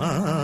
Ah.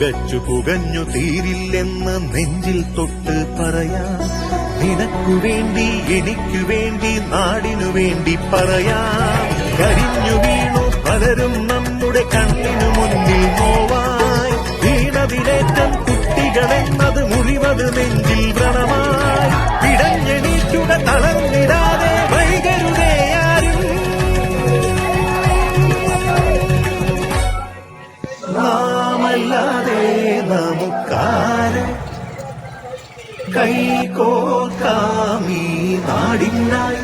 പുകച്ചു പുകഞ്ഞു തീരില്ലെന്ന് നെഞ്ചിൽ തൊട്ട് പറയാ. നിനക്കു വേണ്ടി എനിക്കു വേണ്ടി നാടിനു വേണ്ടി പറയാ. കരിഞ്ഞു വീണു പലരും നമ്മുടെ കണ്ണിനു മുന്നിൽ നമുക്കാര് കൈകോർക്കാമീ നാടിനായി.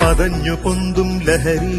പതഞ്ഞു പൊന്തും ലഹരി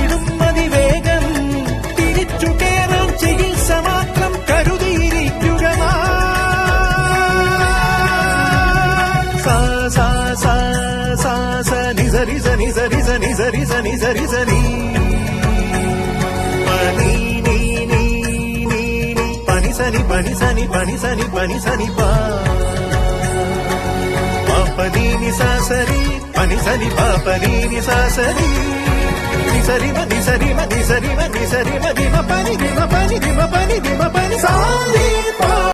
నిజ నిజ నిజ నిజ నిజ నిజ నిజ నీ. పని నీ నీ నీ నీ. పని సని పని సని పని సని పని సని పా. పాపని నిసాసరి పని సని పాపని నిసాసరి నిసరిమ నిసరిమ నిసరిమ నిసరిమ దిమ పని దిమ పని దిమ పని దిమ పని. సాలి!